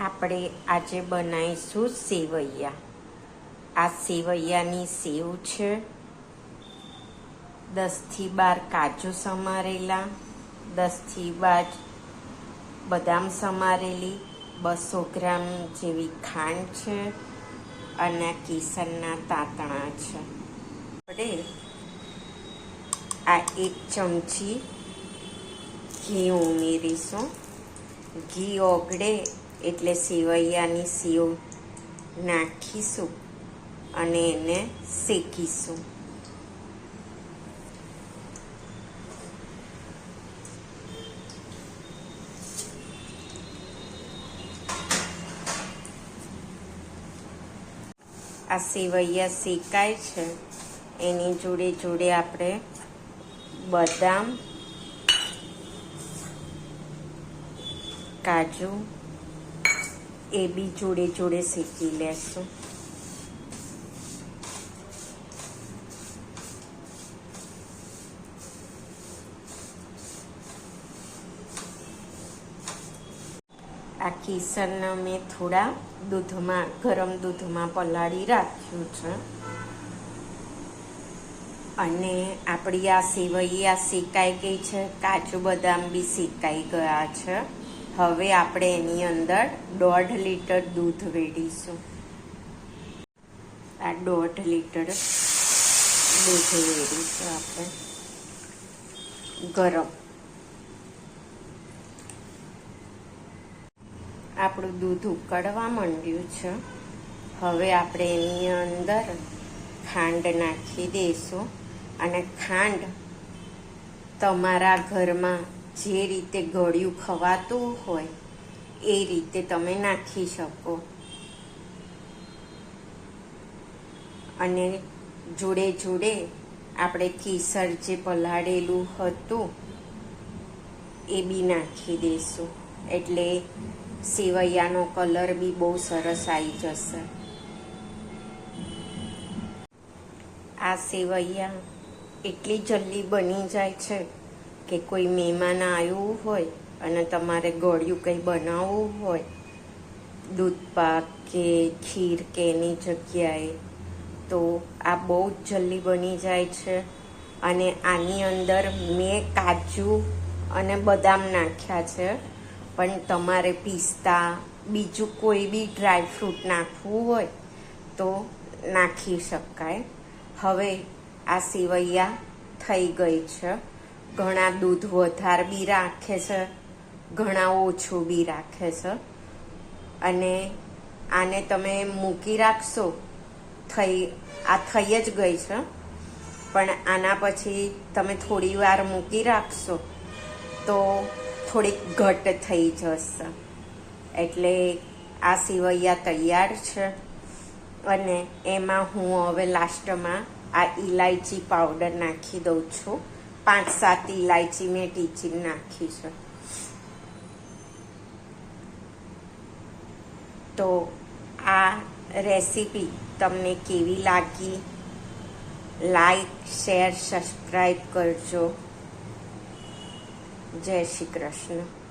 આપણે આજે બનાવીશું સેવૈયા. આ સેવૈયાની સેવ છે. દસથી બાર કાજુ સમારેલા, દસથી બાર બદામ સમારેલી, બસો ગ્રામ જેવી ખાંડ છે અને કેસરના તાતણા છે. આપણે આ એક ચમચી ઘી ઉમેરીશું. ઘી ઓગળે એટલે સિવૈયાની સીઓ નાખીશું અને એને શેકીશું. આ સેવૈયા શેકાય છે. એની જોડે જોડે આપણે બદામ, કાજુ એ બી જોડે જોડે શેકી લેશું. આ કેસરને મેં થોડા દૂધમાં, ગરમ દૂધમાં પલાળી રાખ્યું છે. અને આપણી આ સેવૈયા શેકાઈ ગઈ છે, કાજુ બદામ બી શેકાઈ ગયા છે. હવે આપણે એની અંદર દોઢ લીટર દૂધ વેડીશું. આ દોઢ લીટર દૂધ વેડીશું આપણે. ગરમ. આપણું દૂધ ઉકળવા માંડ્યું છે. હવે આપણે એની અંદર ખાંડ નાખી દઈશું અને ખાંડ તમારા ઘરમાં જે રીતે ગળ્યું ખવાતું હોય, એ રીતે તમે નાખી શકો. અને જોડે જોડે આપણે કેસર જે પલાળેલું હતું, એ બી નાખી દઈશું એટલે સેવૈયાનો કલર બી બહુ સરસ આવી જશે. આ સેવૈયા એટલી જલ્દી બની જાય છે કે કોઈ મહેમાન આવ્યું હોય અને તમારે ગળ્યું કંઈ બનાવવું હોય, દૂધ પાક કે ખીર કે એની જગ્યાએ, તો આ બહુ જ જલ્દી બની જાય છે. અને આની અંદર મેં કાજુ અને બદામ નાખ્યા છે. પણ તમારે પિસ્તા, બીજું કોઈ બી ડ્રાયફ્રૂટ નાખવું હોય, તો નાખી શકાય. હવે આ સેવૈયા થઈ ગઈ છે. ઘણા દૂધ વધાર બી રાખે છે, ઘણા ઓછું બી રાખે છે. અને આને તમે મૂકી રાખશો, થઈ, આ થઈ જ ગઈ છે. પણ આના પછી તમે થોડી વાર મૂકી રાખશો, તો થોડીક ઘટ થઈ જશે. એટલે આ સિવૈયા તૈયાર છે. અને એમાં હું હવે લાસ્ટમાં આ ઇલાયચી પાવડર નાખી દઉં છું. પાંચ સાત ઇલાયચી મેં ટીચી નાખી તો આ રેસીપી તમને કેવી લાગી? લાઈક, શેર સબસ્ક્રાઈબ કરજો. જય શ્રી કૃષ્ણ.